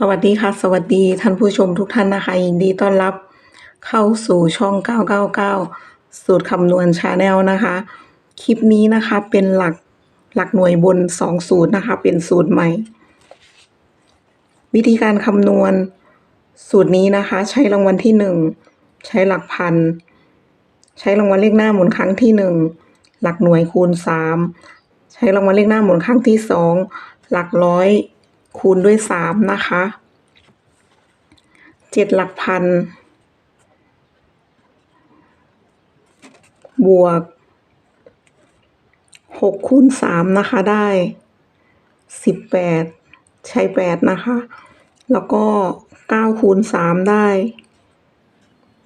สวัสดีค่ะ สวัสดีท่านผู้ชมทุกท่านนะคะยินดีต้อนรับเข้าสู่ช่อง 999 สูตรคำนวณชาแนลนะคะ คลิปนี้นะคะเป็นหลักหลักหน่วยบน 2 สูตรนะคะ เป็นสูตรใหม่ วิธีการคำนวณสูตรนี้นะคะ ใช้รางวัลที่ 1 ใช้หลักพัน ใช้รางวัลเลขหน้าหมุนครั้งที่ 1 หลักหน่วยคูณ 3 ใช้รางวัลเลขหน้าหมุนครั้งที่ 2 หลักร้อย คูณด้วยสามนะคะเจ็ดหลักพัน บวกหกคูณสามนะคะได้สิบแปดใช้แปดนะคะ แล้วก็เก้าคูณสามได้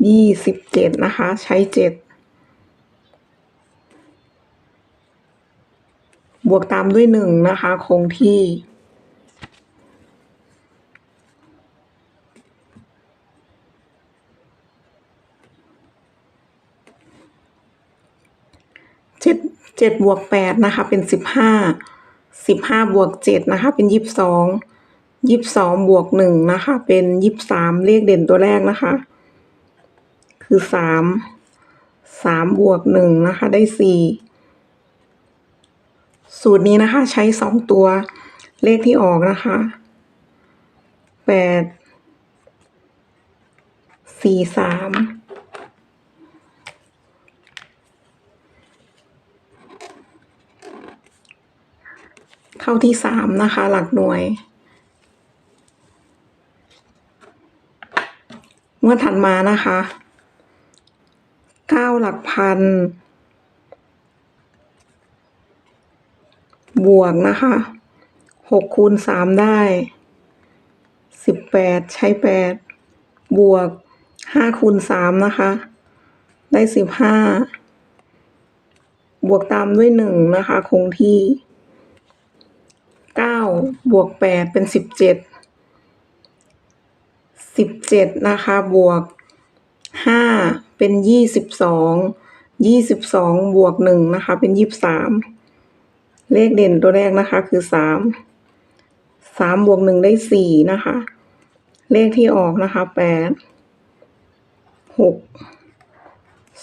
ยี่สิบเจ็ดนะคะ ใช้เจ็ดบวกตามด้วยหนึ่งนะคะ คงที่ เจ็ด เจ็ดบวกแปดนะคะ เป็นสิบห้าสิบห้าบวกเจ็ดนะคะ เป็นยี่สิบสองยี่สิบสองบวกหนึ่งนะคะ เป็นยี่สิบสามเลขเด่นตัวแรกนะคะ คือสามสามบวกหนึ่งนะคะ ได้สี่สูตรนี้นะคะ ใช้สองตัวเลขที่ออกนะคะแปดสี่สาม เข้าที่สามนะคะ หลักหน่วย งวดถัดมานะคะเก้าหลักพัน บวกนะคะหกคูณสามได้สิบแปดใช้แปดบวกห้าคูณสามนะคะ ได้สิบห้าบวกตามด้วยหนึ่งนะคะ คงที่ เก้าบวกแปดเป็นสิบเจ็ดสิบเจ็ดนะคะบวกห้าเป็นยี่สิบสองยี่สิบสองบวกหนึ่งนะคะเป็นยี่สิบสามเลขเด่นตัวแรกนะคะคือสามสามบวกหนึ่งได้สี่นะคะ เลขที่ออกนะคะแปดหก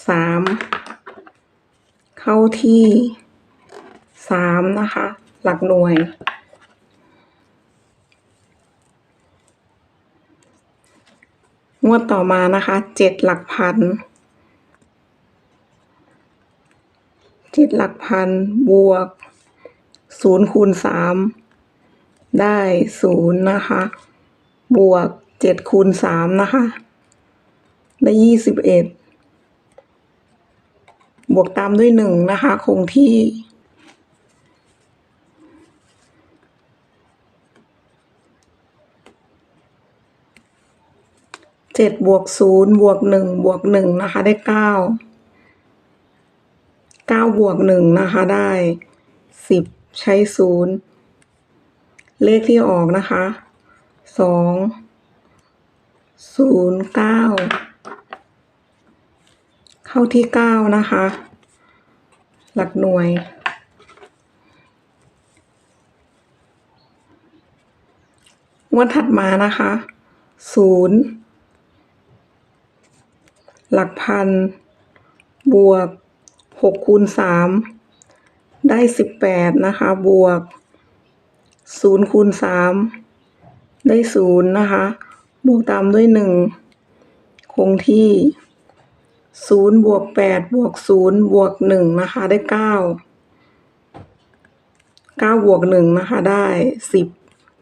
สามเข้าที่สามนะคะ หลักหน่วย งวดต่อมานะคะเจ็ดหลักพันเจ็ดหลักพันบวกศูนย์คูณสามได้ศูนย์นะคะ บวกเจ็ดคูณสามนะคะ ได้ยี่สิบเอ็ดบวกตามด้วยหนึ่งนะคะ คงที่ เจ็ดบวกศูนย์บวกหนึ่งบวกหนึ่งนะคะได้เก้าเก้าบวกหนึ่งนะคะได้สิบใช้ศูนย์เลขที่ออกนะคะสองศูนย์เก้าเข้าที่เก้านะคะ หลักหน่วยงวดถัดมานะคะศูนย์ หลักพัน บวกหกคูณสามได้สิบแปดนะคะ บวกศูนย์คูณสามได้ศูนย์นะคะบวกตามด้วยหนึ่งคงที่ศูนย์บวกแปดบวกศูนย์บวกหนึ่งนะคะ ได้เก้าเก้าบวกหนึ่งนะคะ ได้สิบ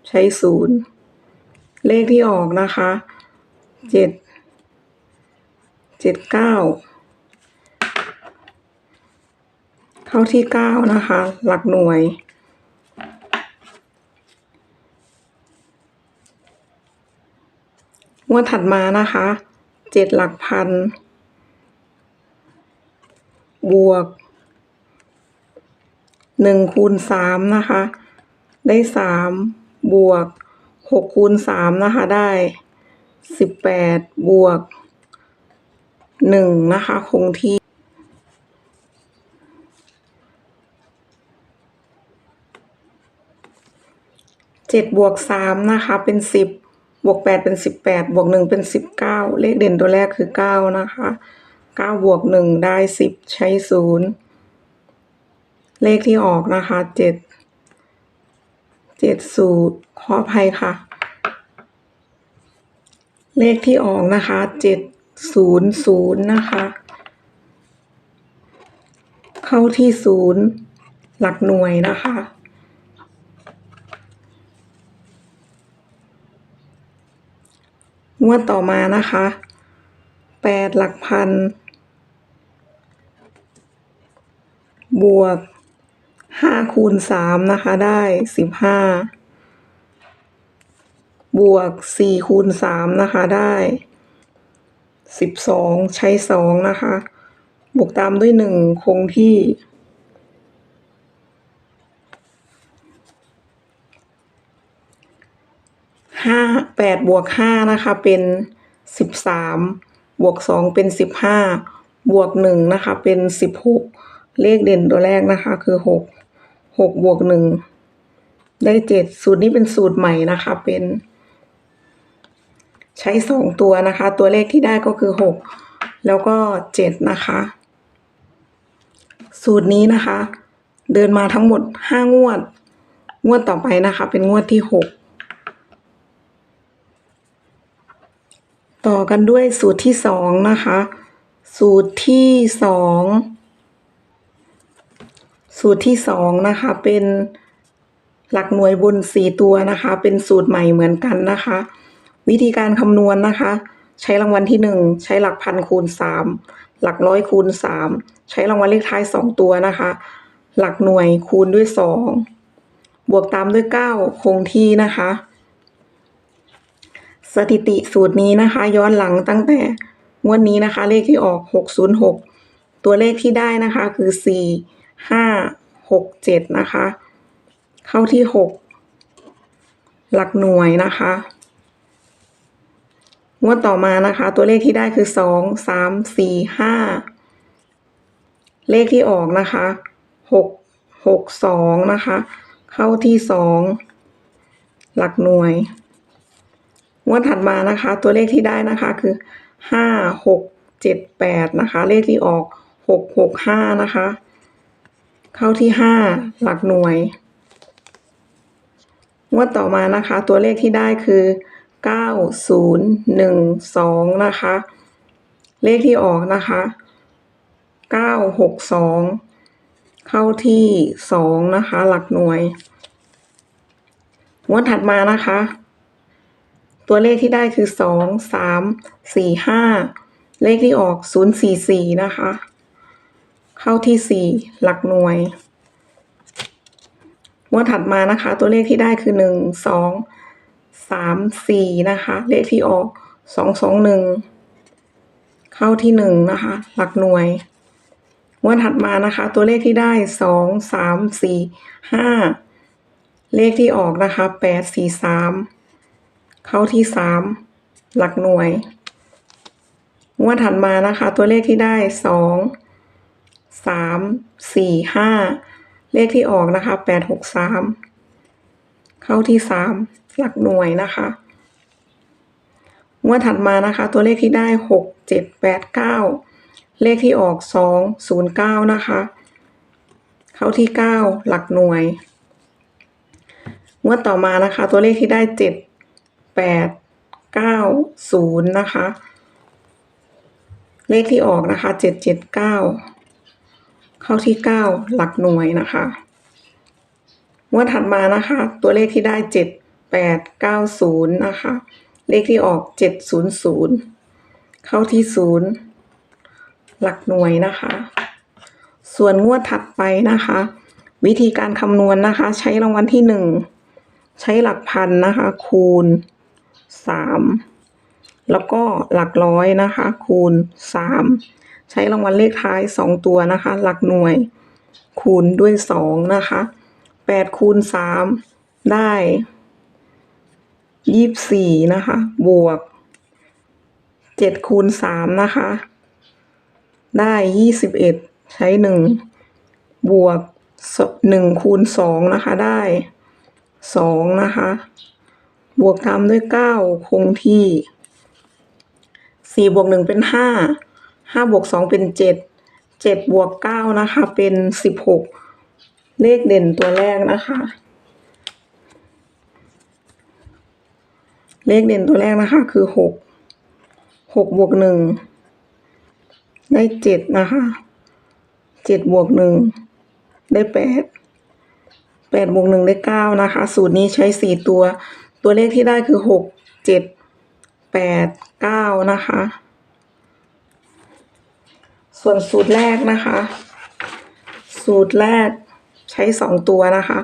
ใช้ศูนย์เลขที่ออกนะคะเจ็ด เจ็ดเก้าเข้าที่เก้านะคะ หลักหน่วย งวดถัดมานะคะเจ็ดหลักพัน บวกหนึ่งคูณสามนะคะ ได้สามบวกหกคูณสามนะคะ ได้สิบแปดบวก หนึ่งนะคะคงที่ เจ็ดบวกสามนะคะ เป็นสิบบวกแปดเป็นสิบแปดบวกหนึ่งเป็นสิบเก้าเลขเด่นตัวแรกคือเก้านะคะเก้าบวกหนึ่งได้สิบใช้ศูนย์เลขที่ออกนะคะเจ็ดเจ็ดศูนย์ขออภัยค่ะ เลขที่ออกนะคะเจ็ด ศูนย์ศูนย์นะคะ เข้าที่ศูนย์หลักหน่วยนะคะ งวดต่อมานะคะแปดหลักพัน บวกห้าคูณสามนะคะได้สิบห้าบวกสี่คูณสามนะคะได้ สิบสองใช้สองนะคะ บวกตามด้วยหนึ่งคงที่ ห้าแปดบวกห้านะคะเป็นสิบสามบวกสองเป็นสิบห้าบวกหนึ่งนะคะ เป็นสิบหกเลขเด่นตัวแรกนะคะ คือหกหกบวกหนึ่งได้เจ็ดสูตรนี้เป็นสูตรใหม่นะคะเป็น ใช้สองตัวนะคะ ตัวเลขที่ได้ก็คือหกแล้วก็เจ็ดนะคะ สูตรนี้นะคะ เดินมาทั้งหมดห้างวด งวดต่อไปนะคะ เป็นงวดที่หกต่อกันด้วยสูตรที่สองนะคะ สูตรที่สองสูตรที่สองนะคะ เป็นหลักหน่วยบนสี่ตัวนะคะ เป็นสูตรใหม่เหมือนกันนะคะ วิธีการคำนวณนะคะ ใช้รางวัลที่หนึ่งใช้หลักพันคูณสามหลักร้อยคูณสามใช้รางวัลเลขท้ายสองตัวนะคะ หลักหน่วยคูณด้วยสองบวกตามด้วยเก้าคงที่นะคะ สถิติสูตรนี้นะคะ ย้อนหลังตั้งแต่งวดนี้นะคะ เลขที่ออกหกศูนย์หกตัวเลขที่ได้นะคะคือสี่ห้าหกเจ็ดนะคะ เข้าที่หกหลักหน่วยนะคะ งวดต่อมานะคะ ตัวเลขที่ได้คือสองสามสี่ห้าเลขที่ออกนะคะหกหกสองนะคะ เข้าที่สองหลักหน่วยงวดถัดมานะคะ ตัวเลขที่ได้นะคะคือห้าหกเจ็ดแปดนะคะ เลขที่ออกหกหกห้านะคะ เข้าที่ห้าหลักหน่วยงวดต่อมานะคะ ตัวเลขที่ได้คือ เก้าศูนย์หนึ่งสองนะคะ เลขที่ออกนะคะเก้าหกสองเข้าที่สองนะคะ หลักหน่วยงวดถัดมานะคะ ตัวเลขที่ได้คือสองสามสี่ห้าเลขที่ออกศูนย์สี่สี่นะคะ เข้าที่สี่หลักหน่วยงวดถัดมานะคะ ตัวเลขที่ได้คือหนึ่ง สามสี่นะคะเลขที่ออกสองสองหนึ่งเข้าที่หนึ่งนะคะ หลักหน่วยงวดถัดมานะคะ ตัวเลขที่ได้สองสามสี่ห้าเลขที่ออกนะคะแปดสี่สามเข้าที่สามหลักหน่วยงวดถัดมานะคะ ตัวเลขที่ได้สองสามสี่ห้าเลขที่ออกนะคะแปดหกสามเข้าที่สาม หลักหน่วยนะคะงวดถัดมานะคะ ตัวเลขที่ได้หกเจ็ดแปดเก้าเลขที่ออกสองศูนย์เก้านะคะ เข้าที่เก้าหลักหน่วยงวดต่อมานะคะ ตัวเลขที่ได้เจ็ดแปดเก้าศูนย์นะคะ เลขที่ออกนะคะเจ็ดเจ็ดเก้าเข้าที่เก้าหลักหน่วยนะคะงวดถัดมานะคะ ตัวเลขที่ได้เจ็ด แปดเก้าศูนย์นะคะ เลขที่ออกเจ็ดศูนย์ศูนย์เข้าที่ศูนย์หลักหน่วยนะคะ ส่วนงวดถัดไปนะคะ วิธีการคำนวณนะคะ ใช้รางวัลที่หนึ่งใช้หลักพันนะคะ คูณสามแล้วก็หลักร้อยนะคะ คูณสามใช้รางวัลเลขท้ายสองตัวนะคะ หลักหน่วยคูณด้วยสองนะคะแปดคูณสามได้ ยี่สิบสี่นะคะ บวกเจ็ดคูณสามนะคะ ได้ยี่สิบเอ็ดใช้หนึ่งบวกหนึ่งคูณสองนะคะ ได้สองนะคะ บวกตามด้วยเก้าคงที่สี่บวกหนึ่งเป็นห้าห้าบวกสองเป็นเจ็ดเจ็ดบวกเก้านะคะ เป็นสิบหกเลขเด่นตัวแรกนะคะ เลขเด่นตัวแรกนะคะ คือหกหกบวกหนึ่งได้เจ็ดนะคะเจ็ดบวกหนึ่งได้แปดแปดบวกหนึ่งได้เก้านะคะ สูตรนี้ใช้สี่ตัว ตัวเลขที่ได้คือหกเจ็ดแปดเก้านะคะ ส่วนสูตรแรกนะคะ สูตรแรกใช้สองตัวนะคะ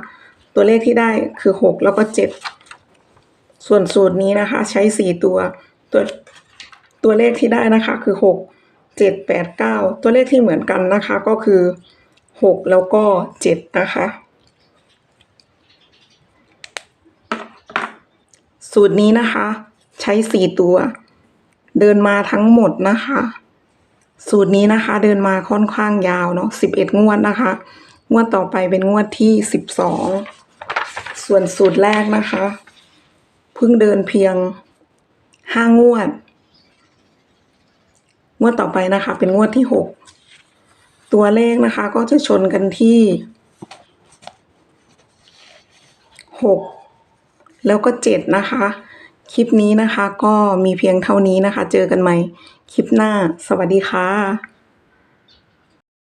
ตัวเลขที่ได้คือหกแล้วก็เจ็ด ส่วนสูตรนี้นะคะ ใช้สี่ตัวตัวตัวเลขที่ได้นะคะ คือหกเจ็ดแปดเก้าตัวเลขที่เหมือนกันนะคะ ก็คือหกแล้วก็เจ็ดนะคะ สูตรนี้นะคะ ใช้สี่ตัว เดินมาทั้งหมดนะคะ สูตรนี้นะคะ เดินมาค่อนข้างยาวเนาะสิบเอ็ดงวดนะคะ งวดต่อไปเป็นงวดที่สิบสองส่วนสูตรแรกนะคะ เพิ่งเดินเพียงห้างวด งวดต่อไปนะคะ เป็นงวดที่หกตัวเลขนะคะ ก็จะชนกันที่หกแล้วก็เจ็ดนะคะ คลิปนี้นะคะ ก็มีเพียงเท่านี้นะคะ เจอกันใหม่ คลิปหน้า สวัสดีค่ะ